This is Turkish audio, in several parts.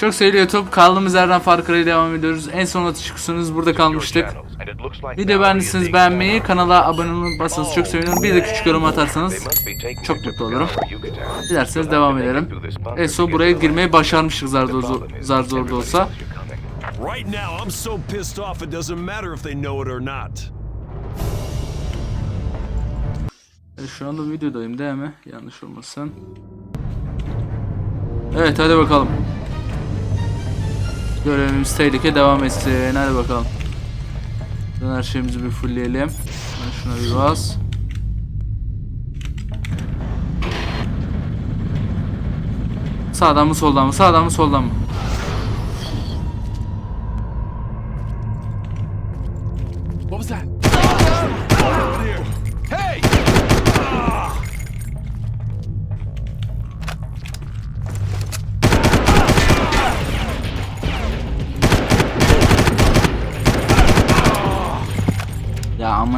Çok sevgili YouTube kaldığımız yerden Far Cry'e devam ediyoruz. En son atışıksınız burada kalmıştık. Video beğendiyseniz beğenmeyi, kanala abone olmayı basarsanız çok sevinirim. Bir de küçük yorum atarsanız çok mutlu olurum. Dilerseniz devam edelim. En son buraya girmeyi başarmıştık zar zar zor da olsa. Right now, I'm so pissed off it doesn't matter if they know it or not. Şu anda videodayım değil mi? Yanlış olmasın. Evet hadi bakalım. Görevimiz tehlike devam etsin. Hadi bakalım. Şuradan her şeyimizi bir fullleyelim. Ben şuna bir bas. Sağdan mı soldan mı? Sağdan mı soldan mı? What was that?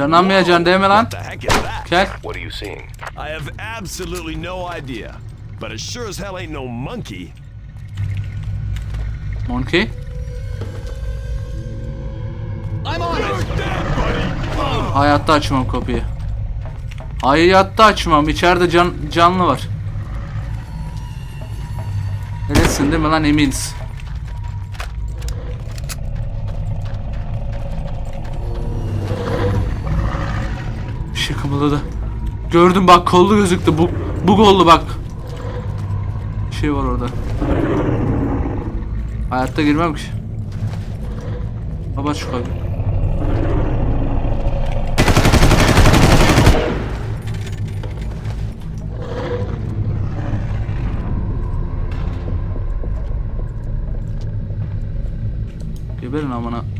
Canlanmayacaksın değil mi lan? The heck is that? Gel. What are you seeing? I have absolutely no idea. But it sure as hell ain't no monkey. Monkey. I'm on it! Hayatta açmam kapıyı. Hayatta açmam. İçeride can, canlı var. Öylesin değil mi lan eminiz. Kımıldadı. Gördüm bak kollu gözüktü. Bu, bu kollu bak. Bir şey var orada. Hayatta girmem ki. Baba şu kapıyı. Geberin amına.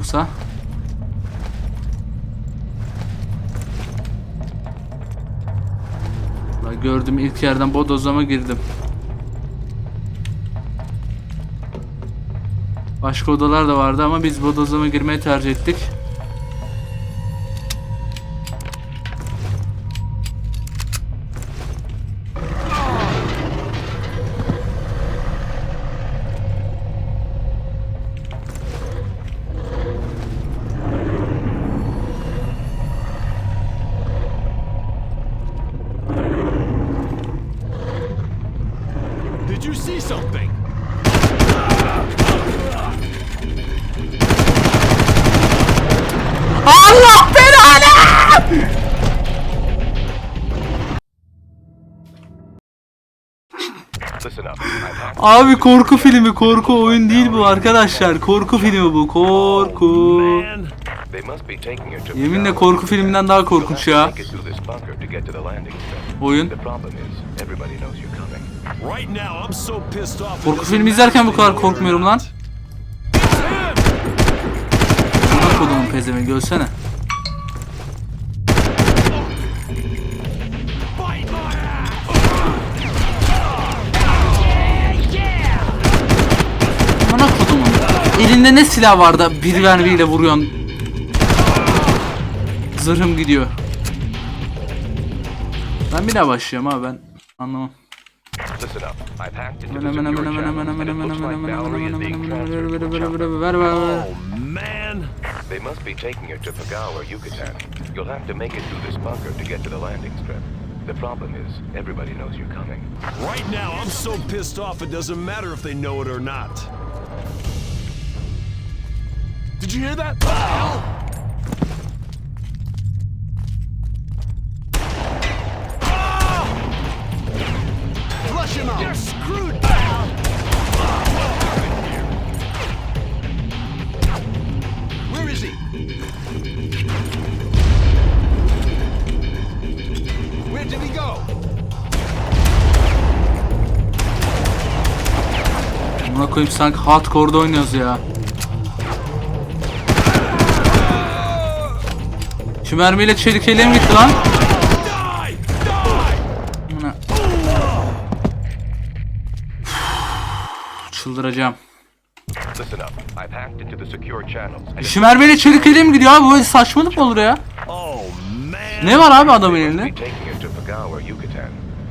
Yoksa. Gördüm ilk yerden bodozlama girdim. Başka odalar da vardı ama biz bodozlama girmeyi tercih ettik. Abi korku filmi, korku oyun değil bu arkadaşlar. Korku filmi bu, korku. Yeminle korku filminden daha korkunç ya. Oyun. Korku filmi izlerken bu kadar korkmuyorum lan. Buna kodumun pezemi gölsene. Elinde ne silah var da bir mermiyle vuruyorsun. Zırhım gidiyor. Ben bir daha başlıyorum abi ben anlamam. Oh, man. They must be taking you to Pagao or Yucatan. You'll have to make it through this bunker to get to the landing strip. The problem is, everybody knows you're coming. Right now, I'm so pissed off it doesn't matter if they know it or not. Did you hear that? Flush him out. You're screwed. Where is he? Where did he go? Buna koyayım sanki hardcore'da oynuyoruz ya. Şu mermiyle çelik ele mi gitti lan? Çıldıracağım. Şu mermiyle çelik ele mi gidiyor abi? Böyle saçmalık mı olur ya? Oh. Ne var abi adamın elinde?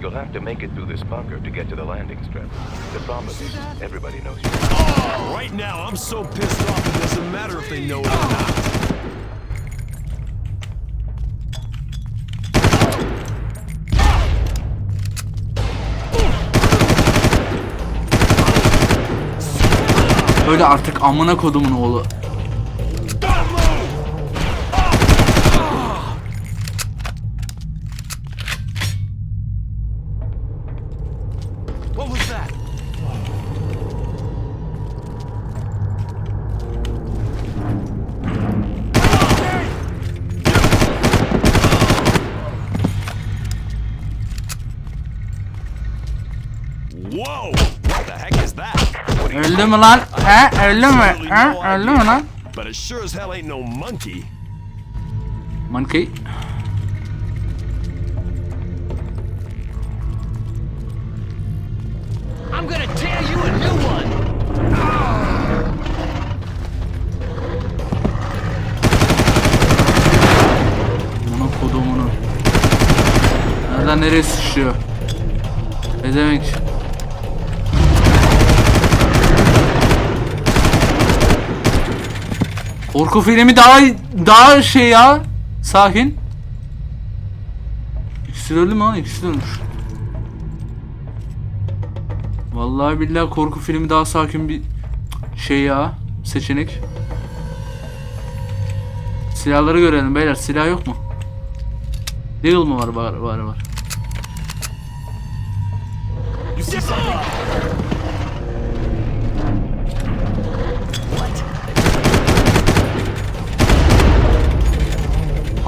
You'll have to make it through this bunker to get to the landing strip. The problem is, everybody knows you. Oh, right now I'm so pissed off it doesn't matter if they know it or not. Öyle artık amına kodumun oğlu. Öldü mü lan? He? Öldü mü? Absolutely He? mü idea. lan? But it sure as hell ain't no monkey. Monkey. I'm gonna tear you a new one. Amına kodumunu. Nereden nereye sıçrıyor? Ne demek? Korku filmi daha daha şey ya. Sakin. İkisi de öldü mü lan? İkisi de. Vallahi billahi korku filmi daha sakin bir şey ya. Seçenek. Silahları görelim beyler. Silah yok mu? Deagle mı var? Var var var.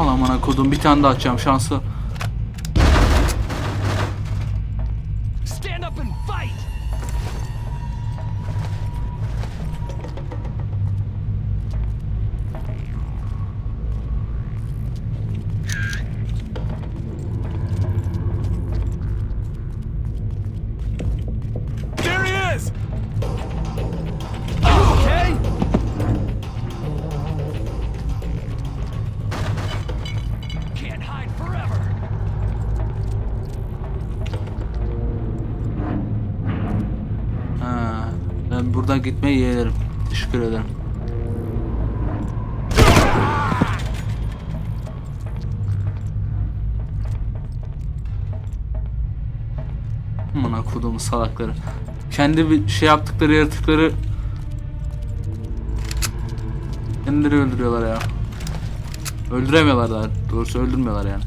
Al amına kodum bir tane daha açacağım şanslı. Amına kodumu salakları. Kendi bir şey yaptıkları yaratıkları kendileri öldürüyorlar ya. Öldüremiyorlar daha. Doğrusu öldürmüyorlar yani.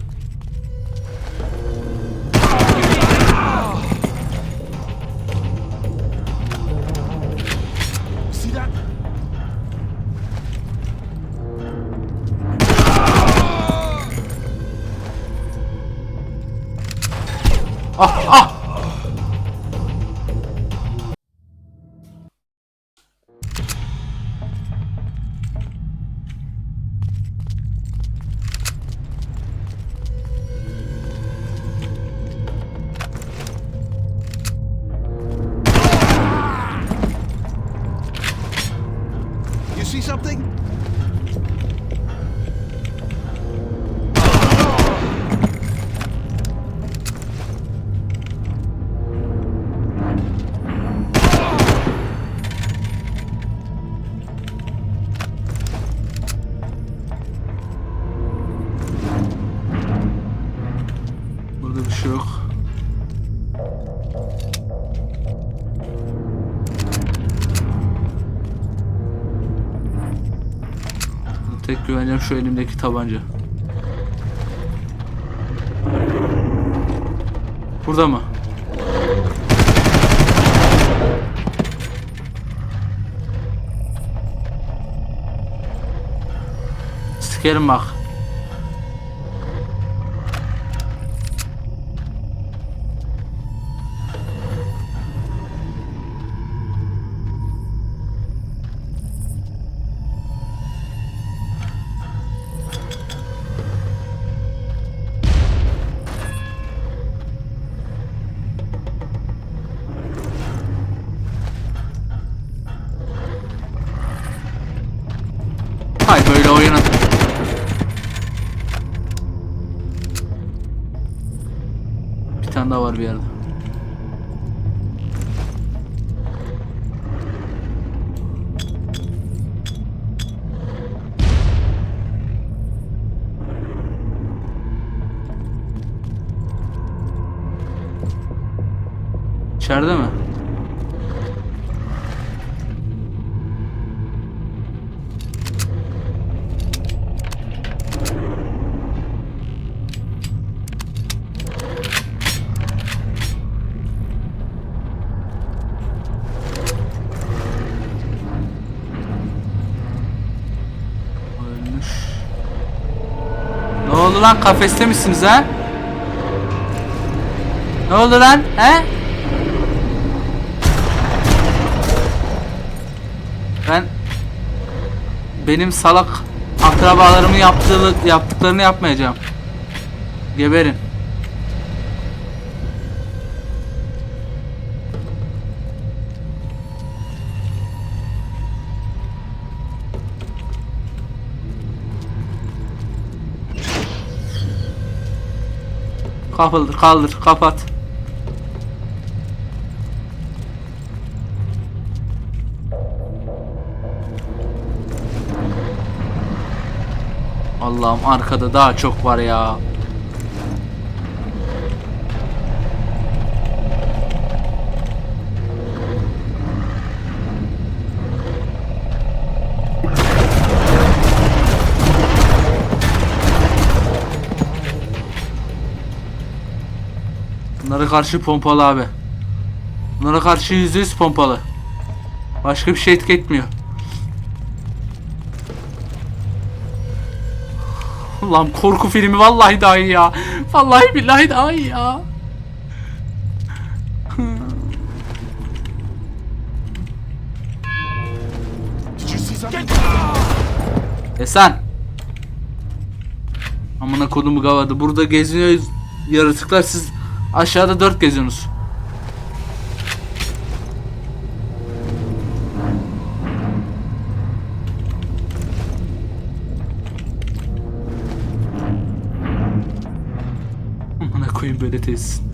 Güveneceğim şu elimdeki tabanca. Burada mı? Sikerim bak. Tane daha var bir yerde. İçeride mi? Ölmüş. Ne oldu lan kafeste misiniz ha? Ne oldu lan he? Ben benim salak akrabalarımın yaptığı yaptıklarını yapmayacağım. Geberin. Kaldır, kaldır, kapat. Allah'ım arkada daha çok var ya. Bunlara karşı pompalı abi. Bunlara karşı yüzde yüz pompalı. Başka bir şey etki etmiyor. Lan korku filmi vallahi daha iyi ya. Vallahi billahi daha iyi ya. Did you see something? E sen. Amına kodumu gavadı. Burada geziniyor yaratıklar siz aşağıda dört geziyorsunuz. Amına koyayım böyle tesis.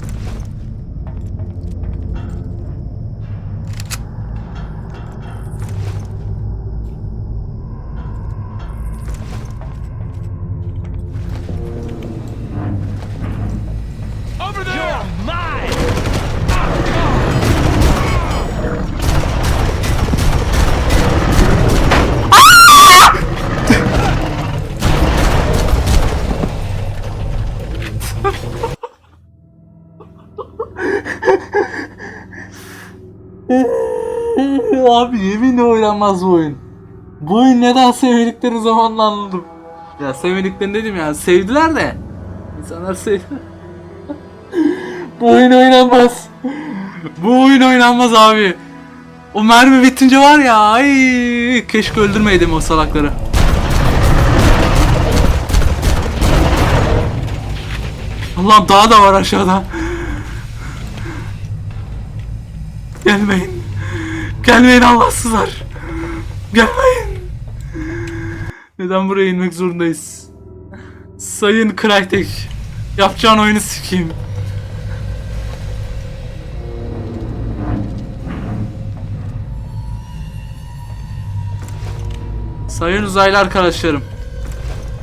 Abi yeminle oynanmaz bu oyun. Bu oyun neden sevdikleri zamanla anladım. Ya sevmediklerini dedim ya sevdiler de. İnsanlar sevdi. bu oyun oynanmaz. bu oyun oynanmaz abi. O mermi bitince var ya ay keşke öldürmeydim o salakları. Allah'ım daha da var aşağıda. Gelmeyin. Gelmeyin Allahsızlar. Gelmeyin. Neden buraya inmek zorundayız? Sayın Crytek. Yapacağın oyunu sikeyim. Sayın uzaylı arkadaşlarım.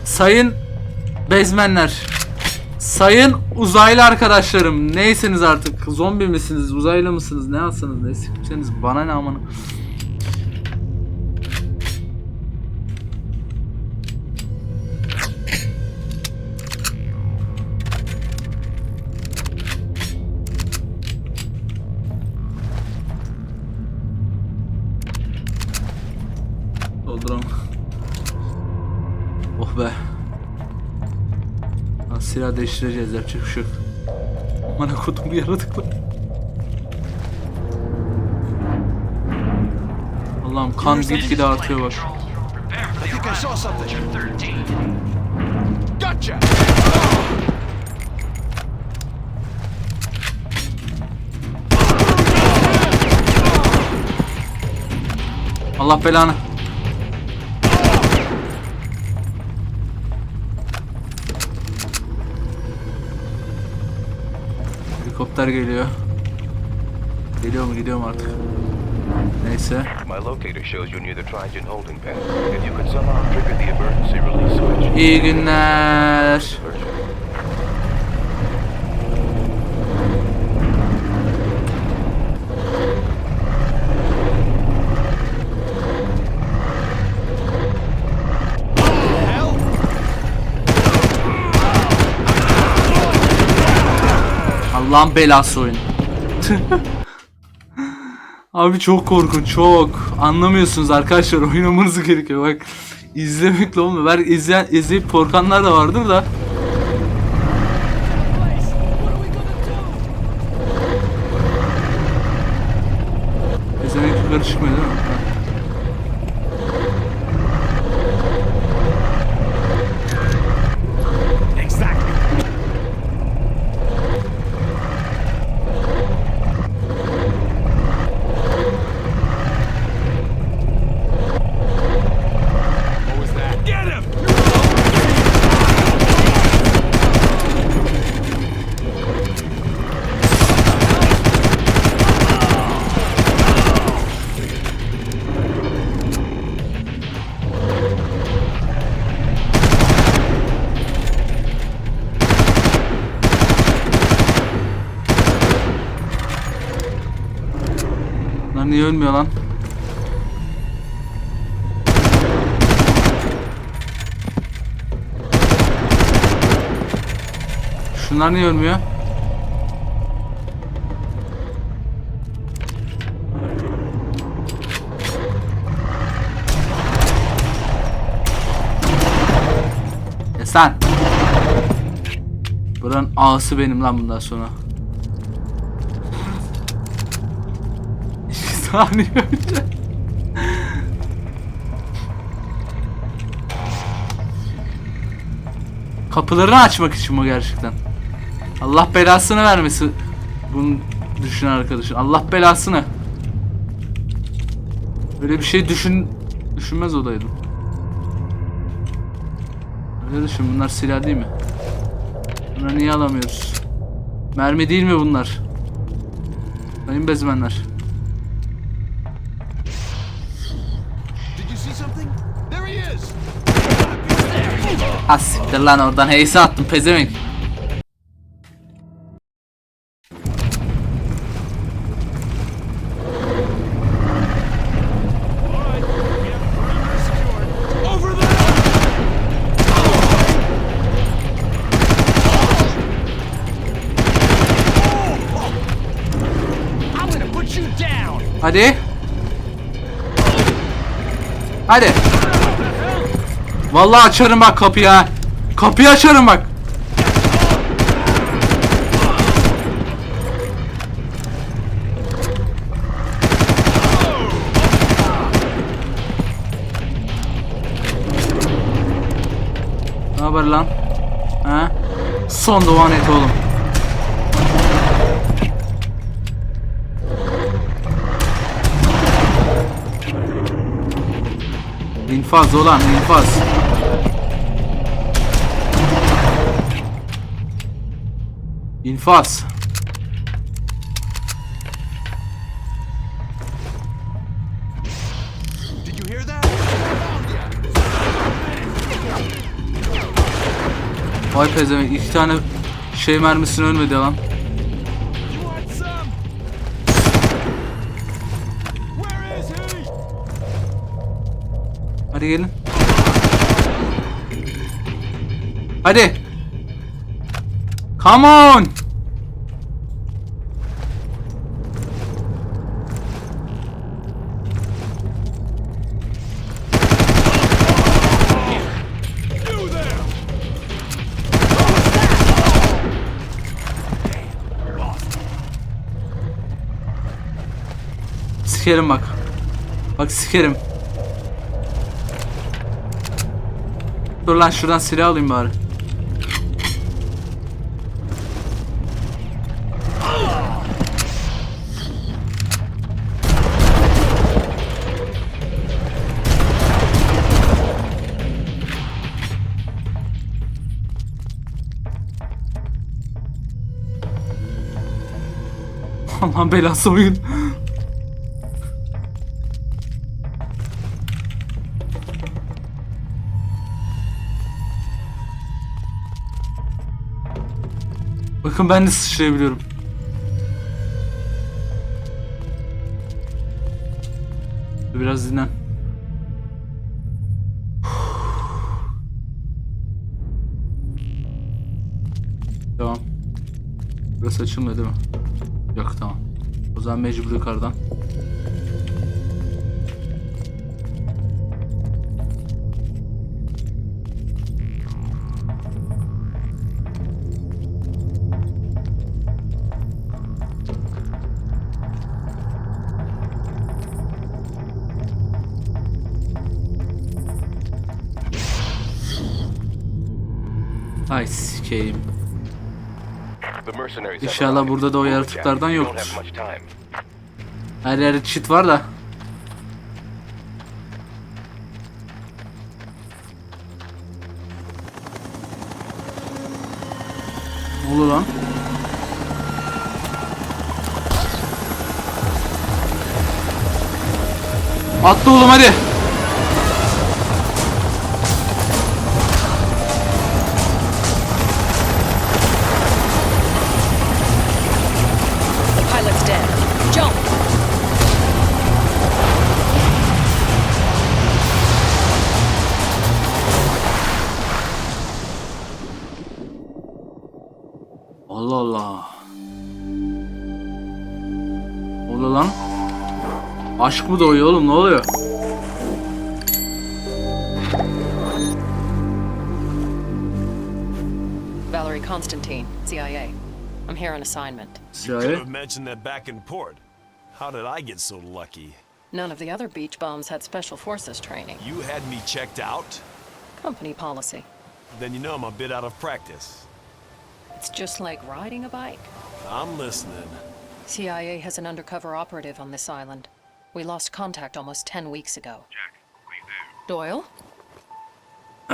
Sayın bezmenler. Sayın uzaylı arkadaşlarım. Neyseniz artık. Zombi misiniz? Uzaylı mısınız? Ne alsanız ne sikmişseniz bana ne amanı. Değiştireceğiz yapacak bir şey yok. Bana kodum bu yaratıklar. Allah'ım kan gitgide artıyor bak. Gotcha! Allah belanı. Helikopter geliyor. Geliyor mu gidiyor mu artık? Neyse. My locator Allah'ın belası oyun. Abi çok korkunç çok. Anlamıyorsunuz arkadaşlar oynamanız gerekiyor bak. İzlemekle olmuyor. Belki izleyen, izleyip korkanlar da vardır da. İzlemek yukarı çıkmıyor değil mi? Ölmüyor lan? Şunlar niye ölmüyor? Ya sen. Buranın ağası benim lan bundan sonra. Saniye önce. Kapılarını açmak için mi gerçekten? Allah belasını vermesi bunu düşün arkadaşın. Allah belasını. Böyle bir şey düşün düşünmez olaydım. Öyle düşün bunlar silah değil mi? Bunları niye alamıyoruz? Mermi değil mi bunlar? Sayın bezmenler. Ha siktir lan oradan heyse attım pezevenk. Over there! I'm gonna put you down! Hadi. Hadi. Vallahi açarım bak kapıyı ha. Kapıyı açarım bak. Ne haber lan? Ha? Son duvan et oğlum. İnfaz olan infaz. İnfaz. Vay pezevenk iki tane şey mermisini ölmedi lan. Hadi gelin. Hadi. Come on. Sikerim bak. Bak sikerim. Dur lan şuradan silah alayım bari. Allah'ın belası bugün. Bakın ben de sıçrayabiliyorum. Biraz dinlen. Tamam. Burası açılmıyor değil mi? Yok tamam. O zaman mecbur yukarıdan. Have İnşallah burada da o yaratıklardan yoktur. Her yerde cheat var da. Ne oluyor lan? Atla oğlum hadi. Aşk mı doğuyor oğlum ne oluyor? Valerie Constantine, CIA. I'm here on assignment. You Could CIA? have mentioned that back in port. How did I get so lucky? None of the other beach bombs had special forces training. You had me checked out? Company policy. Then you know I'm a bit out of practice. It's just like riding a bike. I'm listening. CIA has an undercover operative on this island. We lost contact almost 10 weeks ago. Doyle?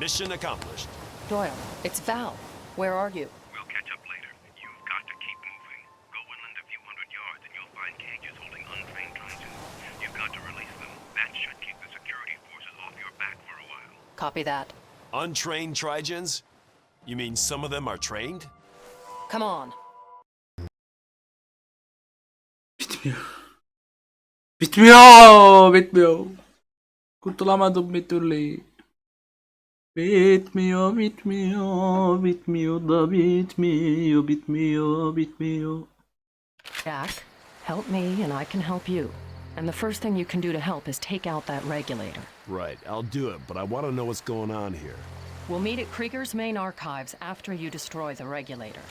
Mission accomplished. Doyle, it's Val. Where are you? We'll catch up later. You've got to keep moving. Go inland a few hundred yards and you'll find cages holding untrained Trojans. You've got to release them. That should keep the security forces off your back for a while. Copy that. Untrained Trigens? You mean some of them are trained? Come on. Bitmiyor. Bitmiyor. Bitmiyor. Kurtulamadım bir türlü. Bitmiyor, bitmiyor, bitmiyor da bitmiyor, bitmiyor, bitmiyor. Jack, help me and I can help you. And the first thing you can do to help is take out that regulator. Right, I'll do it, but I want to know what's going on here. We'll meet at Krieger's main archives after you destroy the regulator.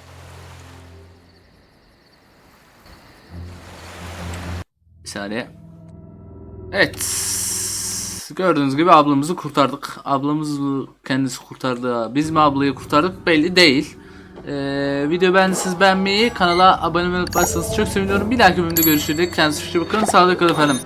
Bir saniye. Evet. Gördüğünüz gibi ablamızı kurtardık. Ablamız mı kendisi kurtardı? Biz mi ablayı kurtardık? Belli değil. Ee, video beğendiyseniz beğenmeyi, kanala abone olmayı unutmazsanız çok seviniyorum. Bir dahaki bölümde görüşürüz. Kendinize çok bakın. Sağlıkla kalın efendim.